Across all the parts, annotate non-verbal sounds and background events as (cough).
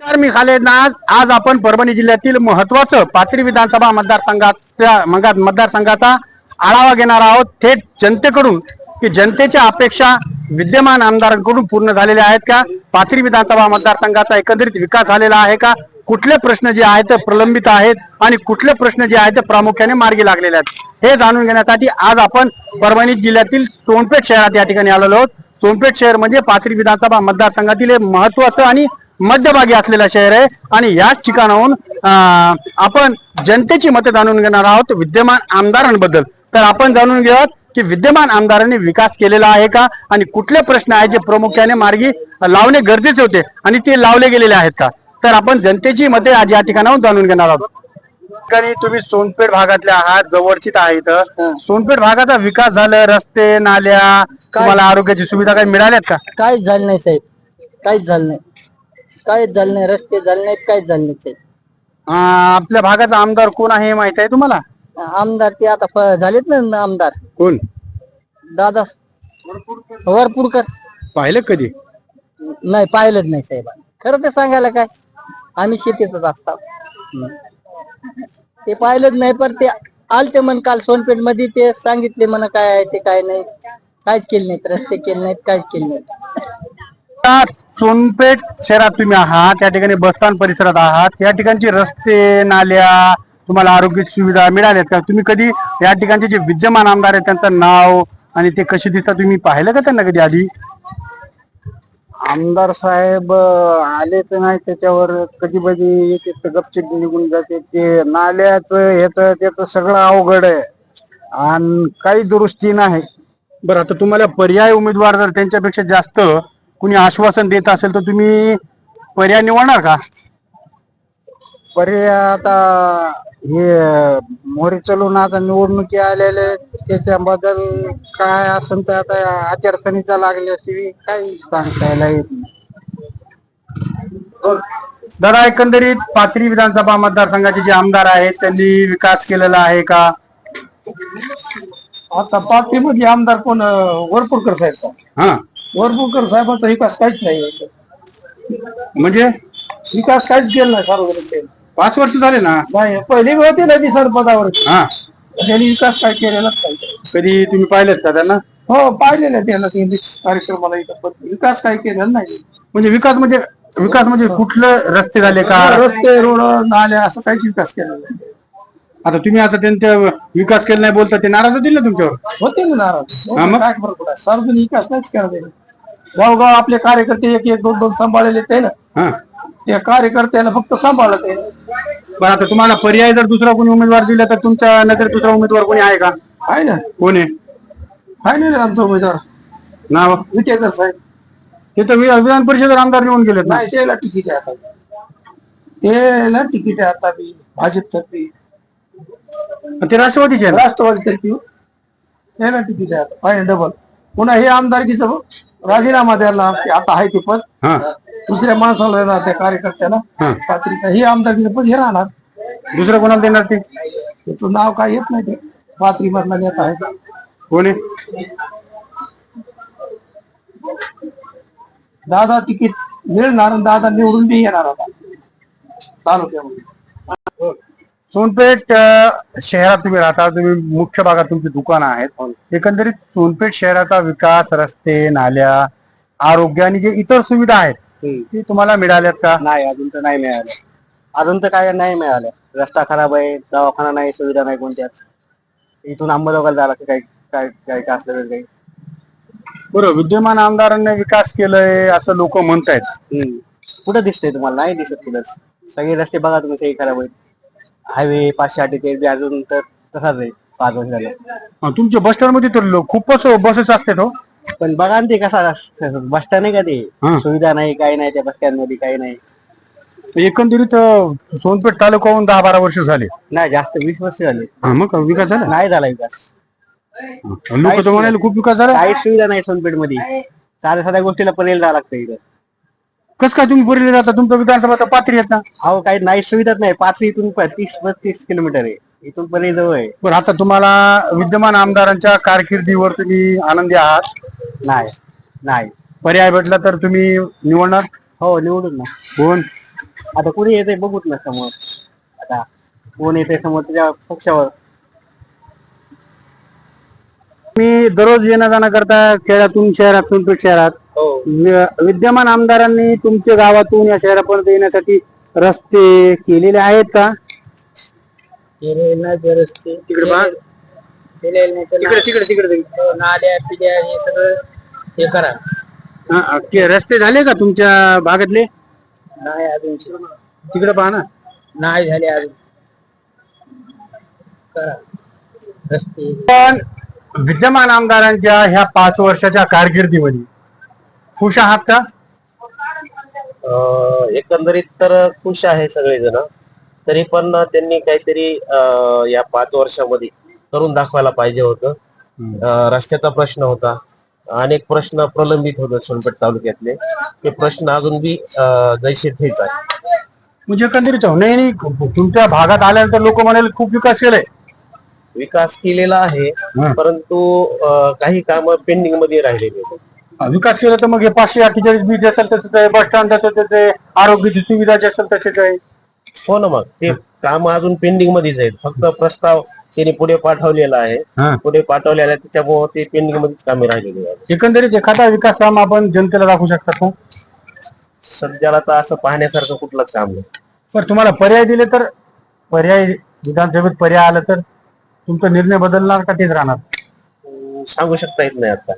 नमस्कार मी खालेद नाज. आज आपण परभणी जिल्ह्यातील महत्वाचं पाथरी विधानसभा मतदारसंघाच्या मतदारसंघाचा आढावा घेणार आहोत. थेट जनतेकडून की जनतेच्या अपेक्षा विद्यमान आमदारांकडून पूर्ण झालेल्या आहेत का? पाथरी विधानसभा मतदारसंघाचा एकंदरीत विकास झालेला आहे का? कुठले प्रश्न जे आहेत ते प्रलंबित आहेत आणि कुठले प्रश्न जे आहेत ते प्रामुख्याने मार्गी लागलेले आहेत. हे जाणून घेण्यासाठी आज आपण परभणी जिल्ह्यातील सोनपेठ शहरात या ठिकाणी आलेलो आहोत. सोनपेठ शहर म्हणजे पाथरी विधानसभा मतदारसंघातील हे महत्वाचं आणि मध्यभागी असलेलं शहर आहे. आणि याच ठिकाणाहून आपण जनतेची मतं जाणून घेणार आहोत विद्यमान आमदारांबद्दल. तर आपण जाणून घेऊयात की विद्यमान आमदारांनी विकास केलेला आहे का? आणि कुठले प्रश्न आहेत जे प्रामुख्याने मार्गी लावणे गरजेचे होते? आणि ते लावले गेलेले आहेत का? तर आपण जनतेची मते आज या ठिकाणाहून जाणून घेणार आहोत. ठिकाणी तुम्ही सोनपेठ भागातले आहात जवळचीच आहे इथं. सोनपेठ भागाचा विकास झाला रस्ते नाल्या तुम्हाला आरोग्याची सुविधा काही मिळाल्यात का? काहीच झालं नाही साहेब. काहीच झालं नाही. काहीच झालं नाही रस्ते झाले नाहीत काहीच झालं नाही साहेब अं, आपल्या भागाचा आमदार कोण आहे हे माहीत आहे तुम्हाला? आमदार ते आता झालेत ना आमदार. कोण? दादा वरपूरकर पाहिलं कधी? नाही पाहिलंच नाही साहेब. खरं ते सांगायला काय? आम्ही शेतीतच असतात. ते पाहिलंच नाही पण ते आलते म्हण काल सोनपेठमध्ये ते सांगितले म्हण काय आहे ते काय नाही. काहीच केले नाहीत रस्ते केले नाहीत काहीच केले नाहीत. आता सोनपेठ शहरात तुम्ही आहात त्या ठिकाणी बसस्थान परिसरात आहात या ठिकाणचे रस्ते नाल्या तुम्हाला आरोग्य सुविधा मिळाल्यात का? तुम्ही कधी या ठिकाणचे जे विद्यमान आमदार आहेत त्यांचं नाव आणि ते कसे दिसतात तुम्ही पाहिलं का त्यांना कधी आधी? आमदार साहेब आले तर नाही त्याच्यावर कधी कधी तर गपचिप निघून जाते. ते नाल्याच ह्याच त्याच सगळं अवघड आहे. आणि काही दुरुस्ती नाही. बरं आता तुम्हाला पर्याय उमेदवार जर त्यांच्यापेक्षा जास्त कुणी आश्वासन देत असेल तर तुम्ही पर्याय निवडणार का? पर्याय आता हे मोहरी चलून आता निवडणुकी आलेले त्याच्याबद्दल काय असेल तर आता आचारसंहिता लागली असती काही सांगता यायला येत नाही. दादा एकंदरीत पाथरी विधानसभा मतदारसंघाचे जे आमदार आहेत त्यांनी विकास केलेला आहे का? आता पाथरी मध्ये आमदार कोण अं, वरपुडकर साहेब का? हा. वरपुडकर साहेबांचा विकास काहीच नाही. म्हणजे? विकास काहीच केला नाही सार्वजनिक त्यांनी. पाच वर्ष झाले ना? नाही पहिले होते ना ती सरपदावर. हा. त्यांनी विकास काय केलेलाच नाही. कधी तुम्ही पाहिलेत का त्यांना? हो पाहिलेलं त्याला ते कार्यक्रमाला इथं पण विकास काय केलेला नाही. म्हणजे विकास म्हणजे विकास म्हणजे कुठलं रस्ते झाले का? रस्ते रोड नाल्या असं काहीच विकास केलेला नाही. आता तुम्ही आता त्यांचा विकास केला नाही बोलता ते नाराज होतील ना तुमच्यावर? होते ना नाराज. हा मग? काय फरक सार्वजनिक विकास नाहीच त्यांनी गावगाव आपले कार्यकर्ते एक एक दोन दोन सांभाळलेले ते ना? हा. त्या कार्यकर्त्याला फक्त सांभाळलं ते बरं आता तुम्हाला पर्याय जर दुसरा कोणी उमेदवार दिला तर तुमच्या नजरेत दुसरा उमेदवार कोणी आहे का? आहे ना. कोण? आहे आहे ना आमचा उमेदवार. नाव? विटेकर साहेब. ते तर वि- विधान परिषद आमदार निवडून गेलेत ना? नाही त्याला तिकीट आहे आता. त्याला तिकीट आहे आता बी. भाजप तर्फे ते राष्ट्रवादीचे आहे ना? राष्ट्रवादी तर्फे त्याला तिकीट आहे फायनल डबल पुन्हा हे आमदारकीचं राजीनामा द्यायला आता आहे ते पद. हा. दुसऱ्या माणसाला देणार त्या कार्यकर्त्याला. हा. पात्रिका हे आमदारकीचं पद हे राहणार. दुसरं कोणाला देणार ते? त्याचं नाव काय येत नाही ते. पात्री मधला नेता आहे. का कोण? आहे दादा तिकीट मिळणार आणि दादा निवडून बी येणार आता. तालुक्यामध्ये. सोनपेठ शहरात तुम्ही राहता तुम्ही मुख्य भागात तुमची दुकानं आहेत. एकंदरीत सोनपेठ शहराचा विकास रस्ते नाल्या आरोग्य आणि जे इतर सुविधा आहेत ते तुम्हाला मिळाल्यात का? नाही अजून तर नाही मिळालं अजून तर काय नाही मिळालं रस्ता खराब आहे दवाखाना नाही सुविधा नाही कोणत्याच. इथून अंबाजोगाला जायला काही काय काय काय असलं तरी काही. बरं विद्यमान आमदारांनी विकास केलंय असं लोक म्हणतायत. कुठं दिसतंय तुम्हाला? नाही दिसत कुठंच. सगळे रस्ते बघा तुम्ही सगळे खराब आहेत. हायवे पाचशे अठ्ठेचाळीस बी अजून तर तसाच आहे पाच वर्ष झालं. तुमच्या बस स्टँडमध्ये तर लो- खूपच बसेस असतात हो. पण बघा ना ते कसा बस स्टँड आहे का ते. सुविधा नाही काही नाही त्या बस स्टँडमध्ये काही नाही. एकंदरीत अ, सोनपेठ तालुक्याहून दहा बारा वर्ष झाले. नाही जास्त वीस वर्ष झाले. हा, मग विकास झाला? नाही झाला विकास. लोक तर म्हणाले खूप विकास झाला. काहीच सुविधा नाही सोनपेठमध्ये साध्या साध्या गोष्टीला पर्याय जावं लागतं इथं. कस काय तुम्ही पुरीला जाता? तुमचं विधानसभा तर पात्री आहेत ना. अहो काही नाही सुविधाच नाही. पाच इथून प- तीस बत्तीस किलोमीटर आहे. इथून पर्यंत जवळ आहे. पण आता तुम्हाला विद्यमान आमदारांच्या कारकिर्दीवर तुम्ही आनंदी आहात? नाही नाही. पर्याय भेटला तर तुम्ही निवडणार? हो निवडून ना. कोण? आता कुणी येते बघूत ना समोर. आता कोण येते समोर त्याच्या पक्षावर? मी दररोज येणं जाणं करता खेळातून शहरात सोनपेठ शहरात. वि- विद्यमान आमदारांनी तुमच्या गावातून या शहरापर्यंत येण्यासाठी रस्ते केलेले आहेत का? तिकडे पहा. तिकडे तिकडे तिकडे नाल्या पिल्या हे सगळं हे करा. हा, हा, ते रस्ते झाले का तुमच्या भागातले? नाही अजून. तिकडे पहा ना. नाही झाले अजून. करा. रस्ते. पण विद्यमान आमदारांच्या ह्या पाच वर्षाच्या कारकिर्दीमध्ये खुश आहात का? अं, एकंदरीत तर खुश आहे सगळेजण. तरी पण त्यांनी काहीतरी अं, या पाच वर्षामध्ये करून दाखवायला पाहिजे होतं. अं, रस्त्याचा प्रश्न होता. अनेक प्रश्न प्रलंबित होते सोनपेठ तालुक्यातले. ते प्रश्न अजून बी अं, जैसे तेच आहे म्हणजे एकंदरीत हो, नाही नाही तुमच्या भागात आल्यानंतर लोक म्हणाले खूप विकास केलाय. विकास केलेला आहे. हं. परंतु अं, काही काम पेंडिंगमध्ये राहिलेले आहेत. विकास केला तर मग हे पाचशे अठ्ठेचाळीस बीच असेल तसंच आहे बस स्टँड तसंच आहे आरोग्याची सुविधा जी असेल तसेच आहे. हो ना मग. ते काम अजून पेंडिंग मध्येच आहेत. फक्त प्रस्ताव त्यांनी पुढे पाठवलेला आहे. पुढे पाठवलेला आहे त्याच्यामुळे ते पेंडिंग मध्येच कामे राहिलेली आहेत. एकंदरीत एखादा विकास काम आपण जनतेला दाखवू शकतात का? सध्याला तर असं पाहण्यासारखं कुठलंच काम नाही. पण तुम्हाला पर्याय दिले तर पर्याय विधानसभेत पर्याय आला तर तुमचा निर्णय बदलणार का तेच राहणार? अं, सांगू शकता येत नाही आता.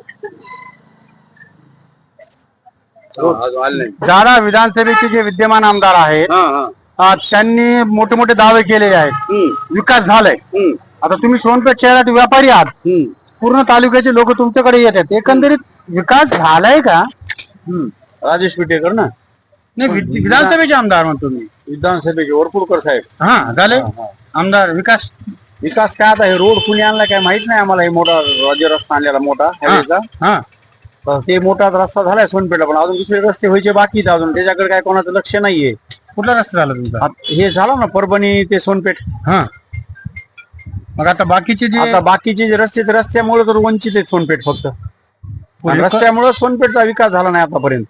दादा विधानसभेचे जे विद्यमान आमदार आहेत त्यांनी मोठे मोठे दावे केलेले आहेत. विकास झालाय. आता तुम्ही सोनपेठ शहरात व्यापारी आहात. पूर्ण तालुक्याचे लोक तुमच्याकडे येत आहेत. एकंदरीत विकास झालाय का? राजेश विटेकर ना. नाही विध- विधानसभेचे आमदार म्हणतो मी. विधानसभेचे वरपुडकर साहेब. हा झाले. आमदार विकास. विकास काय आता हे रोड कुणी आणला काय माहीत नाही आम्हाला. हे मोठा राज्य रस्ता आणलेला मोठा हा. ते मोठा रस्ता झालाय सोनपेठला पण अजून दुसरे रस्ते व्हायचे बाकी आहेत अजून. त्याच्याकडे काय कोणाचं लक्ष नाहीये. कुठला रस्ता झाला तुमचा? आत- हे झालं ना परभणी ते सोनपेठ. हा. मग आता बाकीचे जे आता बाकीचे जे रस्ते ते रस्त्यामुळे तर वंचित आहेत सोनपेठ फक्त. आणि रस्त्यामुळे सोनपेठचा विकास झाला नाही आतापर्यंत.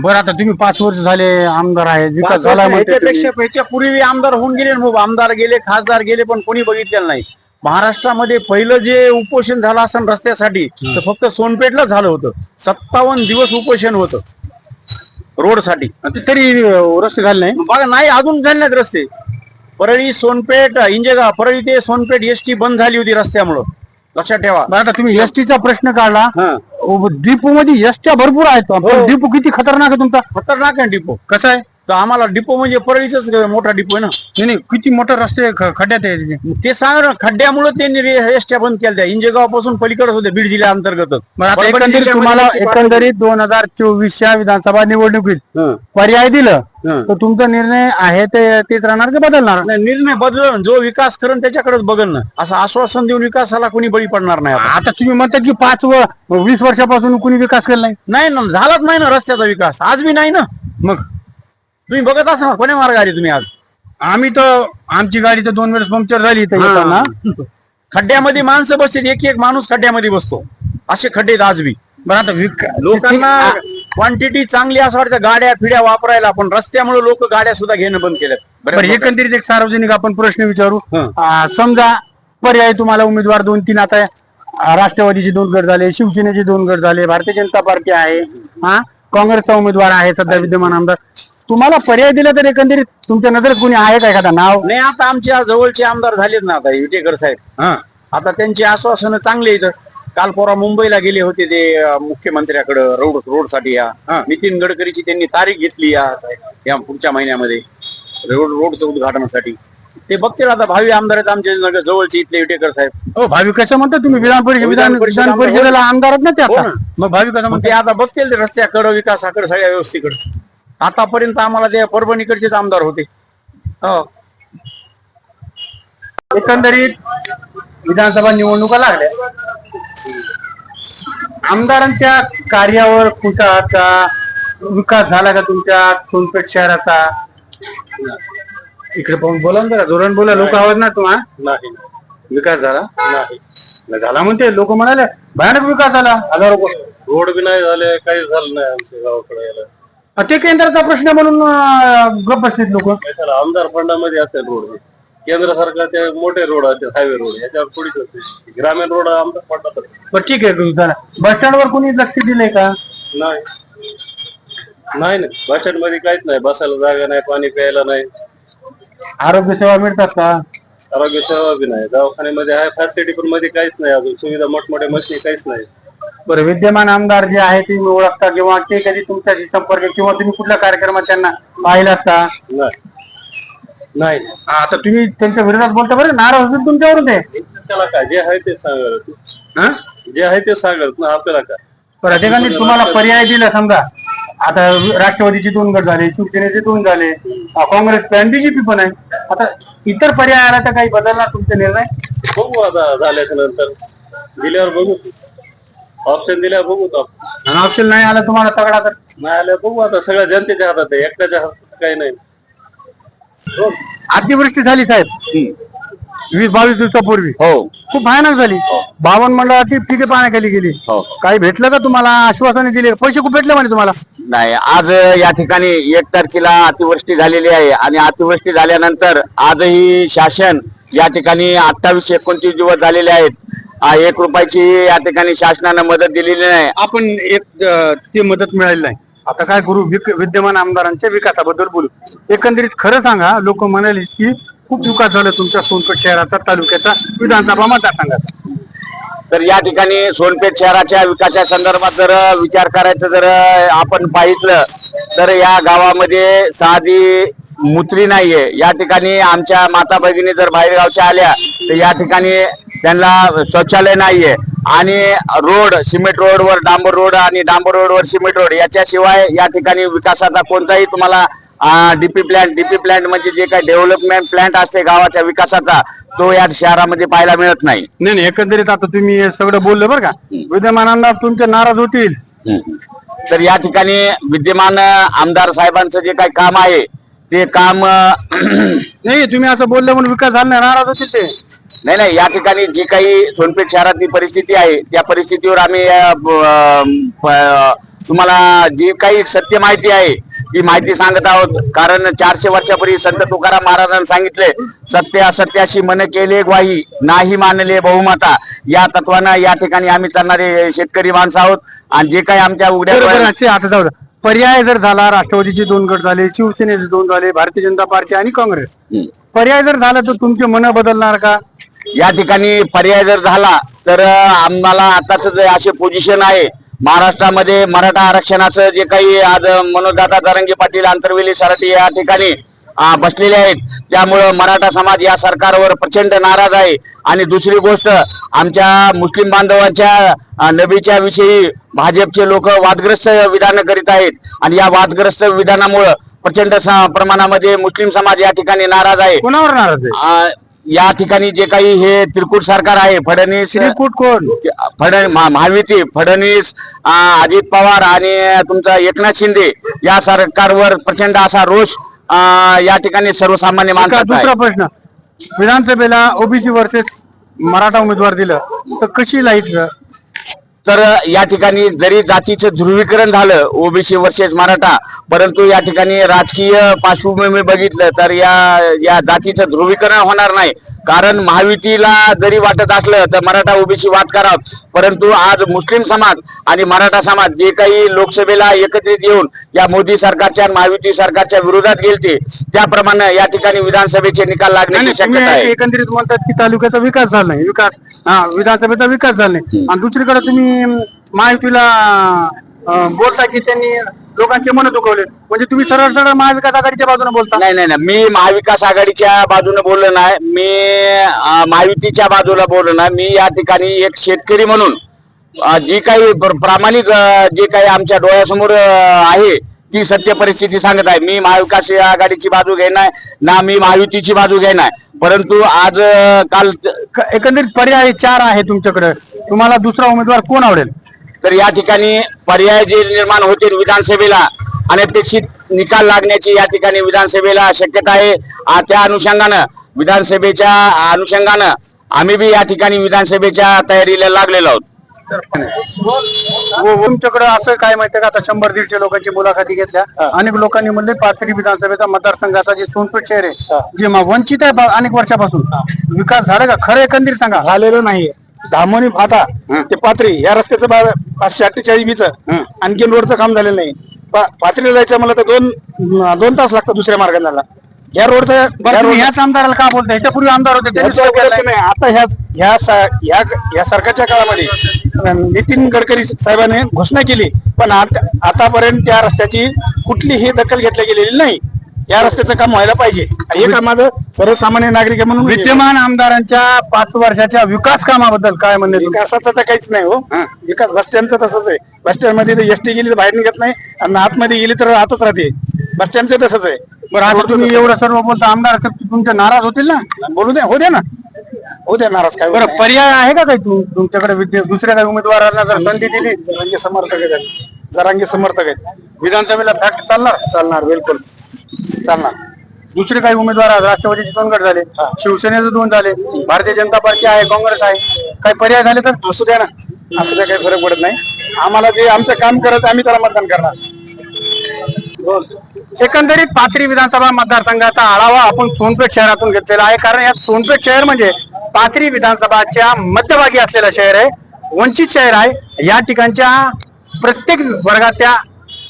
बरं आता तुम्ही पाच वर्ष झाले आमदार आहेत विकास झाला म्हणते तुम्ही. पूर्वी आमदार होऊन गेले ना भाऊ. आमदार गेले खासदार गेले पण कोणी बघितलेलं नाही. महाराष्ट्रामध्ये पहिलं जे उपोषण झालं असेल रस्त्यासाठी तर फक्त सोनपेठला झालं होतं. सत्तावन्न दिवस उपोषण होतं रोडसाठी. तरी रस्ते झाले नाही. बघा नाही अजून झाले नाहीत रस्ते. परळी सोनपेठ इंजेगाव परळी ते सोनपेठ एसटी बंद झाली होती रस्त्यामुळं. लक्षात ठेवा. आता तुम्ही एसटीचा प्रश्न काढला. डिपो मध्ये एसट्या भरपूर आहेत. पण डिपो किती खतरनाक आहे तुमचा? खतरनाक आहे डिपो. कसं आहे? तर आम्हाला डिपो म्हणजे परळीच मोठा डिपो आहे ना. नाही नाही, किती मोठे रस्ते ख- खड्ड्यात आहे तिथे. ते सांग ना खड्ड्यामुळे त्यांनी एसट्या बंद केल्या इंजेगावपासून पलीकडे होते बीड जिल्ह्या अंतर्गत बरं आता एकंदरीत तुम्हाला एकंदरीत दोन हजार चोवीसच्या विधानसभा निवडणुकीत पर्याय दिलं तर तुमचा निर्णय आहे ते तेच राहणार की बदलणार? नाही, निर्णय बदल जो विकास करण त्याच्याकडेच बघल ना. असं आश्वासन देऊन विकासाला कोणी बळी पडणार नाही आता. आता तुम्ही म्हणता की पाच व वीस वर्षापासून कुणी विकास केला नाही? नाही ना झालाच नाही ना रस्त्याचा विकास. आज बी नाही ना. मग तुम्ही बघत असा कोण्या मार्ग आले तुम्ही आज? आम्ही तर आमची गाडी तर दोन वेळेस पंक्चर झाली इथे येताना. खड्ड्यामध्ये माणसं बसतात एक एक माणूस खड्ड्यामध्ये बसतो. असे खड्डे आज बी. बरं आता विक- लोकांना क्वांटिटी चांगली असं वाटतं गाड्या फिड्या वापरायला पण रस्त्यामुळे लोक गाड्या सुद्धा घेणं बंद केल्यात. बरं बरं. एकंदरीत एक सार्वजनिक आपण प्रश्न विचारू. हं. आ, समजा पर्याय तुम्हाला उमेदवार दोन तीन आता आ, राष्ट्रवादीचे दोन गट झाले शिवसेनेचे दोन गट झाले भारतीय जनता पार्टी आहे हा? काँग्रेसचा उमेदवार आहे सध्या विद्यमान आमदार. तुम्हाला पर्याय दिला तर एकंदरीत तुमच्या नजरेत कोणी आहे का एखादा नाव? नाही आता आमच्या जवळचे आमदार झालेत ना आता विटेकर साहेब. हा. आता त्यांची आश्वासनं चांगली आहेत. काल पोरा मुंबईला गेले होते ते अं, मुख्यमंत्र्याकडे रोड रोडसाठी या नितीन गडकरीची त्यांनी तारीख घेतली या या पुढच्या महिन्यामध्ये रोड रोडचं उद्घाटनासाठी. ते बघतील आता भावी आमदार आहेत आमचे नगर- जवळचे इथले विटेकर साहेब. हो भावी कसं म्हणतो तुम्ही? विधान परिषद विधान विधान परिषद विधान आमदार परिषदेला आमदार आहेत ना ते हो आता? ना. मग भावी कसं मग म्हणते ते आता बघतील ते रस्त्याकडं विकासाकडे सगळ्या व्यवस्थेकडे. आतापर्यंत आम्हाला ते परभणीकडचेच आमदार होते. हो. एकंदरीत विधानसभा निवडणुका लागल्या. आमदारांच्या कार्यावर खुश आहात का विकास झाला का तुमच्या सोनपेठ शहराचा? इकडे पाहून बोला ना जरा. धोरण बोला लोक आवाज ना तुम्हा? नाही. विकास झाला? नाही. नाही. झाला म्हणते. लोक म्हणाले भयानक विकास झाला. हजारो. रोड बी नाही झाले काही झालं नाही आमच्या गावाकडे यायला. ते केंद्राचा प्रश्न म्हणून अं, गप्प बसलेत लोक. कशाला आमदार फंडामध्ये असेल रोड. हे. केंद्र सरकारचे मोठे रोड असतात हायवे रोड याच्यावर थोडीच होते ग्रामीण रोड आमदार फंडात. बरं ठीक आहे झालं. बस स्टँडवर कोणी लक्ष दिलंय का? नाही. नाही ना बसमध्ये काहीच नाही. बसायला जागा नाही पाणी प्यायला नाही. आरोग्य सेवा मिळतात का? आरोग्य सेवा बी नाही. दवाखान्यामध्ये आहे फॅसिलिटी पण मध्ये काहीच नाही. अजून सुविधा मोठमोठ्या मशीन काहीच नाही. बरं विद्यमान आमदार जे आहे ते तुम्ही ओळखता किंवा ते कधी तुमच्याशी संपर्क किंवा तुम्ही कुठल्या कार्यक्रमात त्यांना पाहिला असता? नाही. नाही. आता तुम्ही त्यांच्या विरोधात बोलता बरं नाराज होतील तुमच्यावरून ते. त्याला काय जे आहे ते सांगत हं? जे आहे ते सांगत ना आपल्याला काय? ठिकाणी तुम्हाला पर्याय दिला समजा. आता राष्ट्रवादीचे दोन गट झाले शिवसेनेचे दोन झाले अं, काँग्रेस आणि बीजेपी पण आहे. आता इतर पर्याय आला तर काही बदलणार तुमचे निर्णय? बघू आता झाल्याच्यानंतर. दिल्यावर बघू. ऑप्शन दिल्यावर बघू तो आणि ऑप्शन नाही आला तुम्हाला तगडा तर. नाही आल्या बघू आता. सगळ्या जनतेच्या हातात आहे. एकट्याच्या हातात काही नाही. अतिवृष्टी झाली साहेब. वीस बावीस दिवसापूर्वी. हो. खूप भयानक झाली. बावन मंडळाची पिके पाण्याखाली गेली. हो. काही भेटलं का तुम्हाला? आश्वासने दिले. पैसे खूप भेटले म्हणे तुम्हाला. नाही आज या ठिकाणी एक तारखेला अतिवृष्टी झालेली आहे. आणि अतिवृष्टी झाल्यानंतर आजही शासन या ठिकाणी अठ्ठावीस एकोणतीस दिवस झालेले आहेत. एक रुपयाची या ठिकाणी शासनानं मदत दिलेली नाही. आपण एक अं, ते मदत मिळाली नाही. आता काय करू विक- विद्यमान आमदारांच्या विकासाबद्दल बोलू. एकंदरीत खरं सांगा लोक म्हणाले की खूप विकास झाला तुमच्या सोनपेठ शहराचा तालुक्याचा विधानसभा मतदारसंघाचा. तर या ठिकाणी सोनपेठ शहराच्या विकासा संदर्भात जर विचार करायचं जर आपण पाहितलं तर या गावामध्ये साधी मुत्री नाहीये. या ठिकाणी आमच्या माता भगिनी जर बाहेरगावच्या आल्या तर या ठिकाणी त्यांना शौचालय नाहीये. आणि रोड सिमेंट रोडवर डांबर रोड आणि डांबर रोडवर सिमेंट रोड याच्याशिवाय या ठिकाणी विकासाचा कोणताही तुम्हाला डीपी प्लॅन्ट डीपी प्लॅन्ट म्हणजे जे काही डेव्हलपमेंट प्लॅन्ट असते गावाच्या विकासाचा तो या शहरामध्ये पाहायला मिळत नाही. नाही नाही एकंदरीत आता तुम्ही हे सगळं बोललं बरं का. विद्यमान आमदार तुमचे नाराज होतील. तर या ठिकाणी विद्यमान आमदार साहेबांचं जे काही काम आहे ते काम (clears throat) नाही तुम्ही असं बोललं म्हणून विकास झाला नाराज होतील ते. नाही नाही या ठिकाणी जी काही सोनपेठ शहरातली परिस्थिती आहे त्या परिस्थितीवर आम्ही तुम्हाला जी काही सत्य माहिती आहे ती माहिती सांगत आहोत. कारण चारशे वर्षापूर्वी संत तुकाराम महाराजांनी सांगितले सत्य असत्याशी मन केले ग्वाही नाही मानले बहुमता. या तत्वानं या ठिकाणी आम्ही चालणारे शेतकरी माणसं आहोत. आणि जे काही आमच्या उघड्या पर्याय जर झाला राष्ट्रवादीचे दोन गट झाले शिवसेनेचे दोन झाले भारतीय जनता पार्टी आणि काँग्रेस. पर्याय जर झाला तर तुमचे मन बदलणार का या ठिकाणी पर्याय जर झाला तर आम्हाला आताच जे असे पोझिशन आहे महाराष्ट्रामध्ये मराठा आरक्षणाचं जे काही आज मनोजदादा तरंगे पाटील आंतरवेली सराटी या ठिकाणी बसलेले आहेत. त्यामुळं मराठा समाज या सरकारवर प्रचंड नाराज आहे. आणि दुसरी गोष्ट आमच्या मुस्लिम बांधवांच्या नबीच्या विषयी भाजपचे लोक वादग्रस्त विधान करीत आहेत. आणि या वादग्रस्त विधानामुळं प्रचंड प्रमाणामध्ये मुस्लिम समाज या ठिकाणी नाराज आहे. कोणावर नाराज आहे? या ठिकाणी जे काही हे त्रिकूट सरकार आहे फडणवीस श्रीकूट कोण? फडण महा- महायुती फडणवीस अजित पवार आणि तुमचं एकनाथ शिंदे या सरकारवर प्रचंड असा रोष या ठिकाणी सर्वसामान्य का माणसाचा दुसरा आहे. प्रश्न. विधानसभेला ओबीसी वर्सेस मराठा उमेदवार दिलं तर कशी लाइट तर या ठिकाणी जरी जातीचं ध्रुवीकरण झालं ओबीसी वर्सेस मराठा परंतु या ठिकाणी राजकीय पार्श्वभूमी बघितलं तर या या जातीचं ध्रुवीकरण होणार नाही. कारण महायुतीला जरी वाटत असलं तर मराठा ओबीसी वाद करावं. परंतु आज मुस्लिम समाज आणि मराठा समाज जे काही लोकसभेला एकत्रित येऊन या मोदी सरकारच्या आणि महायुती सरकारच्या विरोधात गेलते त्याप्रमाणे या ठिकाणी विधानसभेचे निकाल लागण्याची शक्यता आहे. एकंदरीत म्हणतात की तालुक्याचा विकास झाला नाही. विकास हा विधानसभेचा विकास झाला नाही. आणि दुसरीकडे तुम्ही महायुतीला बोलता की त्यांनी लोकांचे मन दुखवले. म्हणजे तुम्ही सरळ सरळ महाविकास आघाडीच्या बाजूने बोलता? नाही नाही नाही. मी महाविकास आघाडीच्या बाजूने बोललो नाही. मी महायुतीच्या बाजूला बोललो नाही. मी या ठिकाणी एक शेतकरी म्हणून जी काही प्र- प्रामाणिक जे काही आमच्या डोळ्यासमोर आहे ती सत्य परिस्थिती सांगत आहे. मी महाविकास आघाडीची बाजू घेणार ना मी महायुतीची बाजू घेणार परंतु आज काल एकंदरीत पर्याय चार आहे तुमच्याकडे. तुम्हाला दुसरा उमेदवार कोण आवडेल? तर या ठिकाणी पर्याय जे निर्माण होतील विधानसभेला अनपेक्षित निकाल लागण्याची या ठिकाणी विधानसभेला शक्यता आहे. त्या अनुषंगानं विधानसभेच्या अनुषंगानं आम्ही बी या ठिकाणी विधानसभेच्या तयारीला लागलेलो आहोत. तुमच्याकडे असं काय माहितीये का? आता शंभर दीडशे लोकांची मुलाखती घेतल्या. अनेक लोकांनी म्हणले पाथरी विधानसभेचा मतदारसंघाचा जे सोनपेठ शहर आहे जे वंचित आहे अनेक वर्षापासून. विकास झाला का? खरं एकंदरीत सांगा. झालेलं नाहीये. धामोनी फाटा ते पात्री या रस्त्याचं बा- पाचशे अठ्ठेचाळीस बीच आणखीन रोडचं काम झालेलं नाही. पा- पात्रीला जायचं मला तर दोन दोन तास लागतात दुसऱ्या मार्गाने. जायला. या बरं तुम्ही ह्याच आमदाराला का बोलता ह्याच्यापूर्वी आमदार होते त्यांनी याच्या सुद्धा अगोदर केलंय. नाही. आता ह्या ह्या सा- ह्या या सरकारच्या काळामध्ये अं, नितीन गडकरी साहेबांनी घोषणा केली. पण आत- आतापर्यंत त्या रस्त्याची कुठलीही दखल घेतली गेलेली नाही. या रस्त्याचं काम व्हायला पाहिजे. हे काम माझं सर्वसामान्य नागरिक आहे म्हणून विद्यमान आमदारांच्या पाच वर्षाच्या विकास कामाबद्दल काय म्हणणे? विकासाचं तर काहीच नाही हो. विकास बस स्टँडचं तसंच आहे. बस स्टँडमध्ये एसटी गेली तर बाहेर निघत नाही आणि आतमध्ये गेली तर आतच राहते. बस स्टँडचं तसंच आहे. बरं आता तुम्ही एवढं सर्व बोलता आमदार तुमचे नाराज होतील ना? बोलू द्या हो द्या ना. हो द्या नाराज काय बरं पर्याय आहे का काही तुम- तुमच्याकडे विद्य दुसऱ्या काही उमेदवारांना जर संधी दिली? जरांगे समर्थक आहेत. जरांगे समर्थक आहेत. विधानसभेला फॅक्ट चालणार. चालणार बिलकुल. चालणार. दुसरे काही उमेदवार आहेत राष्ट्रवादीचे दोन गट झाले शिवसेनेचे दोन झाले भारतीय जनता पार्टी आहे काँग्रेस आहे. काही पर्याय झाले तर असू द्या ना. असू द्या काही फरक पडत नाही. आम्हाला जे आमचं काम करत आम्ही त्याला मतदान करणार. एकंदरीत पाथरी विधानसभा मतदारसंघाचा आढावा आपण सोनपेठ शहरातून घेतलेला आहे. कारण या सोनपेठ शहर म्हणजे पाथरी विधानसभाच्या मध्यभागी असलेलं शहर आहे. वंचित शहर आहे. या ठिकाणच्या प्रत्येक वर्गाच्या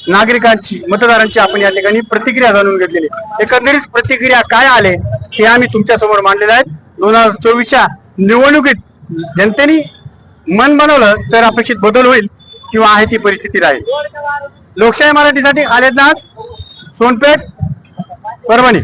नागरिकांची मतदारांची आपण या ठिकाणी प्रतिक्रिया जाणून घेतलेली एकंदरीत प्रतिक्रिया काय आले हे आम्ही तुमच्यासमोर मांडलेले आहेत दोन हजार चोवीसच्या निवडणुकीत जनतेने मन बनवलं तर अपेक्षित बदल होईल किंवा आहे ती परिस्थिती राहील. लोकशाही मराठीसाठी आलेत नाच सोनपेठ परभणी.